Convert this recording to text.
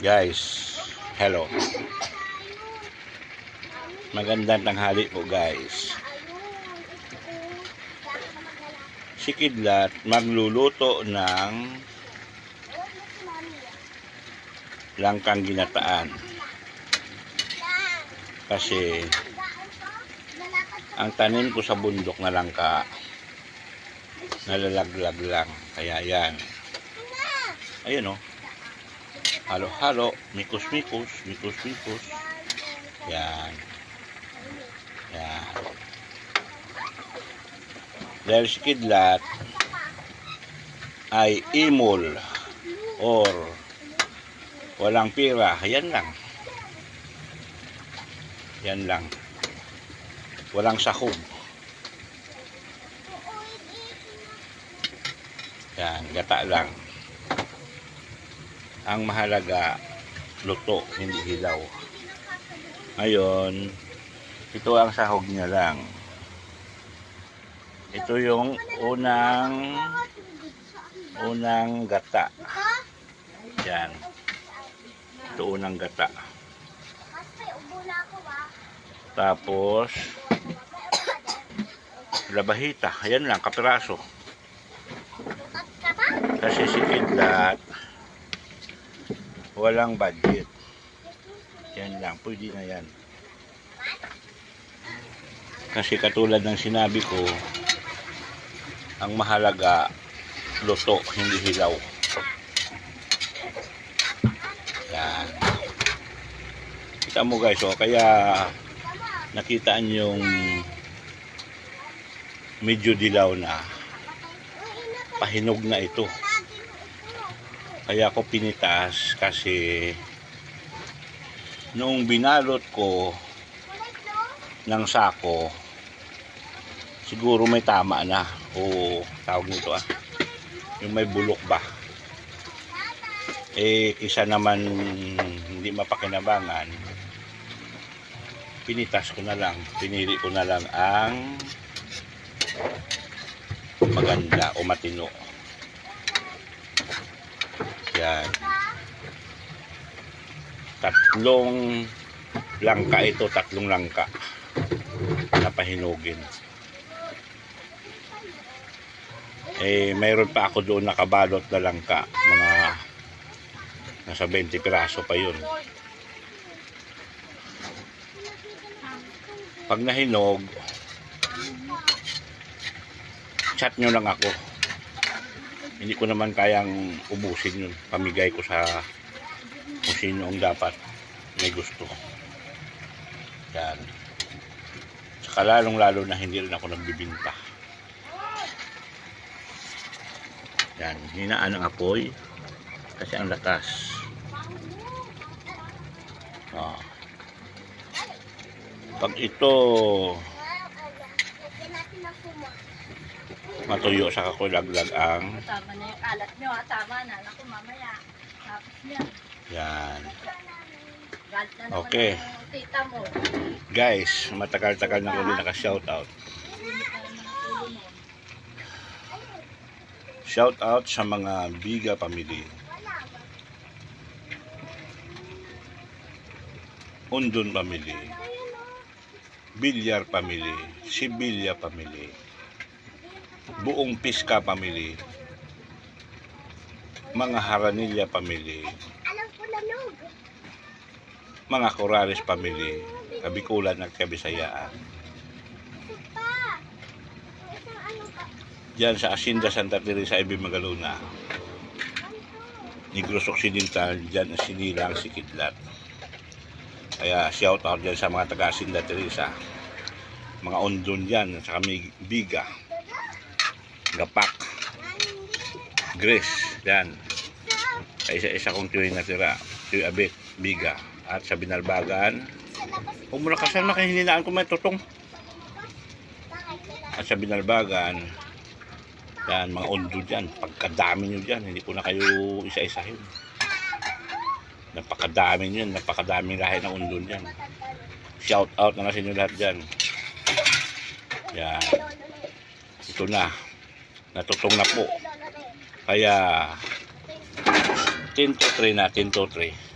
Guys, hello. Magandang tanghali po guys. Si Kidlat magluluto ng langkang ginataan. Kasi ang tanim ko sa bundok na langka nalalaglag lang. Kaya yan. Ayun o. Halo-halo. Mikos-mikos. Mikos-mikos. Yan. Yan. Dahil si Kidlat ay imol or walang pira. Yan lang. Yan lang. Walang sahog. Yan, gata lang. Ang mahalaga, luto, hindi hilaw. Ngayon, ito ang sahog niya lang. Ito yung unang unang gata. Yan. Ito unang gata. Tapos, labahita. Ayan lang, kapiraso. Kasi si Kidlat, walang budget. Yan lang, pwede na yan. Kasi katulad ng sinabi ko, ang mahalaga, luto, hindi hilaw. Yan. Kita mo guys, oh, kaya nakitaan yung medyo dilaw na pahinog na ito. Kaya ako pinitas kasi noong binalot ko ng sako siguro may tama na. O tawag nito ah. Yung may bulok ba? Eh kisa naman hindi mapakinabangan. Pinitas ko na lang pinili ko na lang ang maganda o matino yan tatlong langka ito tatlong langka na pahinugin. Eh mayroon pa ako doon nakabalot na langka. Mga nasa 20 piraso pa yun. Pag nahinog chat nyo lang ako hindi ko naman kayang ubusin yun. Pamigay ko sa kung sino ang dapat may gusto. Yan. Saka lalong lalo na hindi rin ako nagbibinta. Yan. Hinaan ang apoy. Kasi ang lakas ah. pag ito matuyo sa kakulaglag ang Tama na yung alat nyo ha, tama na. Naku, mamaya. Tapos yan naman Okay. tita mo. guys matagal-tagal na ko din naka-shoutout Limit na naman ang ulo mo. Shout out sa mga Biga family. Undon family. Bilyar family. Sibilya family. Buong Piska family. Mga Haranilla family. Mga Corales family. Kabikulan at Kabisayaan. Diyan sa Asinda Santa Teresa Ibi Magaluna. Negros Occidental, diyan ang sinilang si Kidlat. Kaya shout out dyan sa mga taga Asinda Teresa. Mga ondon dyan, at saka may biga. Gapak. Grace, yan. Sa isa-isa kong tuwing natira. Tuwing abit, biga. At sa binalbagan, umulakasan makahininaan ko may tutong. At sa binalbagan, yan, mga ondo dyan. Pagkadami nyo dyan. Hindi ko na kayo isa-isahin. Napakadami nyo yan. Napakadaming lahi ng ondo dyan. Shout out na lang sa inyo lahat dyan. Yan. Ito na. Natutong na po. Kaya 10 to 3 na, 10 to 3.